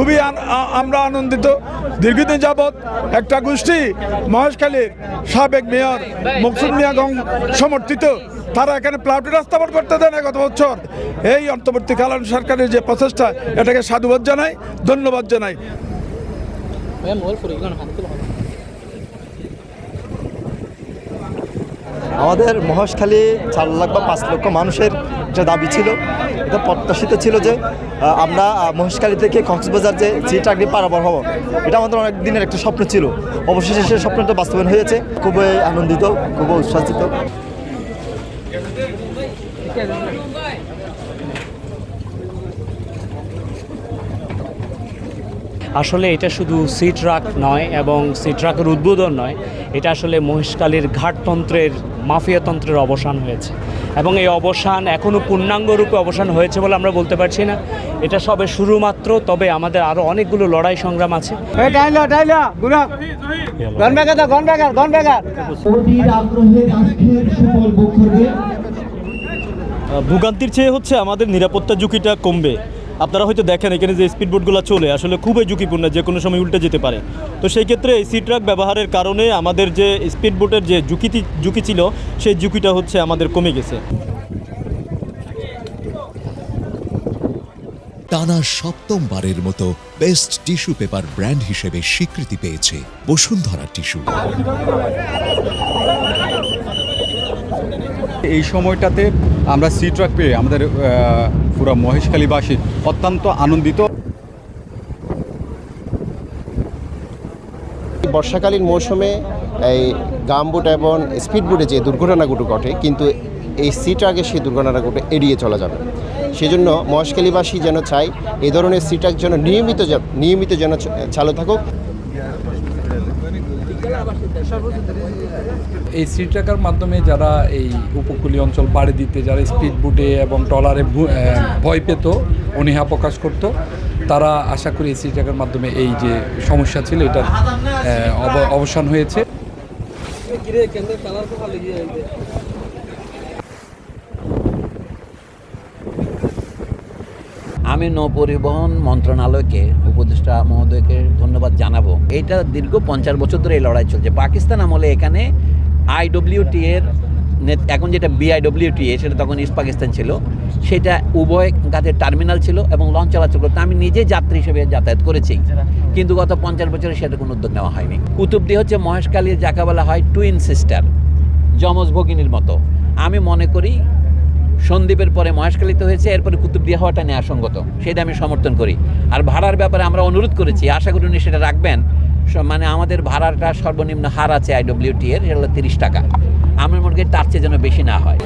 খুবই আমরা আনন্দিত। দীর্ঘদিন যাবৎ একটা গোষ্ঠী মহেশখালীর সাবেক মেয়র মকসুদ মিয়া গং সমর্থিত। তারা এখানে প্লাউটি রাস্তাবর করতে দেন গত বছর। এই অন্তর্বর্তীকালীন সরকারের যে প্রচেষ্টা, এটাকে সাধুবাদ জানাই, ধন্যবাদ জানাই। আমাদের মহেশখালী চার লাখ বা পাঁচ লক্ষ মানুষের যে দাবি ছিল এটা প্রত্যাশিত ছিল যে আমরা মহেশখালী থেকে কক্সবাজার যে সিটাগরি পারাবার হব, এটা আমাদের অনেক দিনের একটা স্বপ্ন ছিল। অবশেষে সেই স্বপ্নটা বাস্তবায়ন হয়েছে। খুবই আনন্দিত, খুবই উচ্ছ্বাসিত। আসলে এটা শুধু সি ট্রাক নয় এবং সি ট্রাকের উদ্বোধন নয় এটা আসলে মহেশকালীর ঘাটতন্ত্রের মাফিয়াতন্ত্রের অবসান হয়েছে। এবং এই অবসান এখনও পূর্ণাঙ্গ রূপে অবসান হয়েছে বলে আমরা বলতে পারছি না। এটা সবে শুরু মাত্র তবে আমাদের আরও অনেকগুলো লড়াই সংগ্রাম আছে। ভোগান্তির চেয়ে হচ্ছে আমাদের নিরাপত্তা ঝুঁকিটা কমবে। আপনারা হয়তো দেখেন এখানে যে স্পিড বোটগুলো চলে আসলে খুবই ঝুঁকিপূর্ণ যে কোনো সময় উল্টে যেতে পারে। তো সেই ক্ষেত্রে এই সি ট্রাক ব্যবহারের কারণে আমাদের যে স্পিড বোটের যে ঝুঁকি ঝুঁকি ছিল সেই ঝুঁকিটা হচ্ছে আমাদের কমে গেছে। টানা সপ্তমবারের মতো বেস্ট টিস্যু পেপার ব্র্যান্ড হিসেবে স্বীকৃতি পেয়েছে বসুন্ধরা টিস্যু এই সময়টাতে আমরা সি ট্রাক পেয়ে আমাদের পুরো মহেশখালীবাসী অত্যন্ত আনন্দিত। বর্ষাকালীন মৌসুমে এই গামবুট এবং স্পিডবোটে যে দুর্ঘটনাগুলো ঘটে, কিন্তু এই সি ট্রাকে সেই দুর্ঘটনাগুলো এড়িয়ে চলা যাবে। সেজন্য মহেশখালীবাসী যেন চাই এই ধরনের সি ট্রাক যেন নিয়মিত নিয়মিত যেন চালু থাকুক। এই সি ট্রাকার মাধ্যমে যারা এই উপকূলীয় অঞ্চল পাড়ি দিতে, যারা স্পিড বুটে এবং ট্রলারে ভয় পেত, অনীহা প্রকাশ করত, তারা আশা করি এই সি ট্রাকার মাধ্যমে এই যে সমস্যা ছিল, এটার অবসান হয়েছে। আমি নৌপরিবহন মন্ত্রণালয়কে, উপদেষ্টা মহোদয়কে ধন্যবাদ জানাব। এটা দীর্ঘ পঞ্চাশ বছর ধরে এই লড়াই চলছে। পাকিস্তান আমলে এখানে আইডব্লিউটি এর এখন যেটা বিআইডব্লিউটি এ, সেটা তখন ইস্ট পাকিস্তান ছিল। সেটা উভয় কাছে টার্মিনাল ছিল এবং লঞ্চ চলাচল করতো। আমি নিজে যাত্রী হিসেবে যাতায়াত করেছি। কিন্তু গত পঞ্চাশ বছরে সেটা কোনো উদ্যোগ নেওয়া হয়নি। কুতুবদি হচ্ছে মহেশকালীর যাকে বলা হয় টুইন সিস্টার যমজ ভগিনীর মতো। আমি মনে করি সন্দীপের পরে মহেশখালীতে হয়েছে, এরপরে কুতুবদিয়া হওয়াটা ন্যায়সঙ্গত সেটা আমি সমর্থন করি। আর ভাড়ার ব্যাপারে আমরা অনুরোধ করেছি, আশা করি উনি সেটা রাখবেন। মানে আমাদের ভাড়াটা সর্বনিম্ন হার আছে আইডব্লিউটি এর, সেটা হলো তিরিশ টাকা। আমার মনে করি তার চেয়ে যেন বেশি না হয়।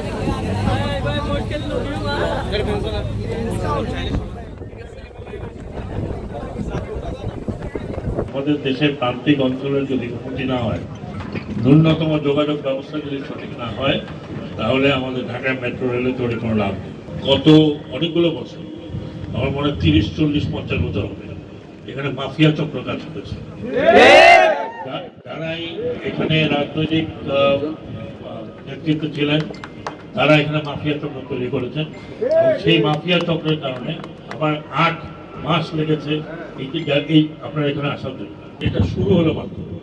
আমাদের দেশের প্রান্তিক অঞ্চলের যদি উন্নতি না হয়, ন্যূনতম যোগাযোগ ব্যবস্থা যদি সঠিক না হয় তাহলে আমাদের ঢাকা মেট্রো রেলে চড়ে কোনো লাভ নেই। গত অনেকগুলো বছর আমার মনে হয় তিরিশ চল্লিশ পঞ্চাশ বছর হবে। এখানে মাফিয়া চক্র কাজ করেছে যা- যারাই এখানে রাজনৈতিক নেতৃত্ব ছিলেন। তারা এখানে মাফিয়া চক্র তৈরি করেছেন। সেই মাফিয়া চক্রের কারণে আমার আট মাস লেগেছে। এই আপনার এখানে আসার জন্য। এটা শুরু হলো মাত্র।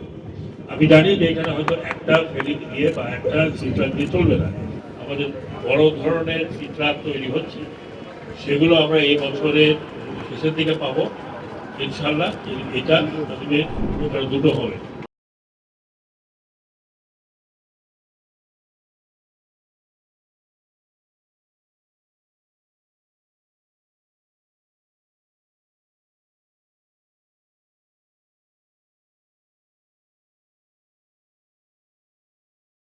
আমি জানি যে এখানে হয়তো একটা ফেরি দিয়ে বা একটা সিট্রাক দিয়ে চলবে না। আমাদের বড় ধরনের সিট্রাক তৈরি হচ্ছে। সেগুলো আমরা এই বছরের শেষের দিকে পাবো ইনশাল্লাহ এটা দুটো হবে।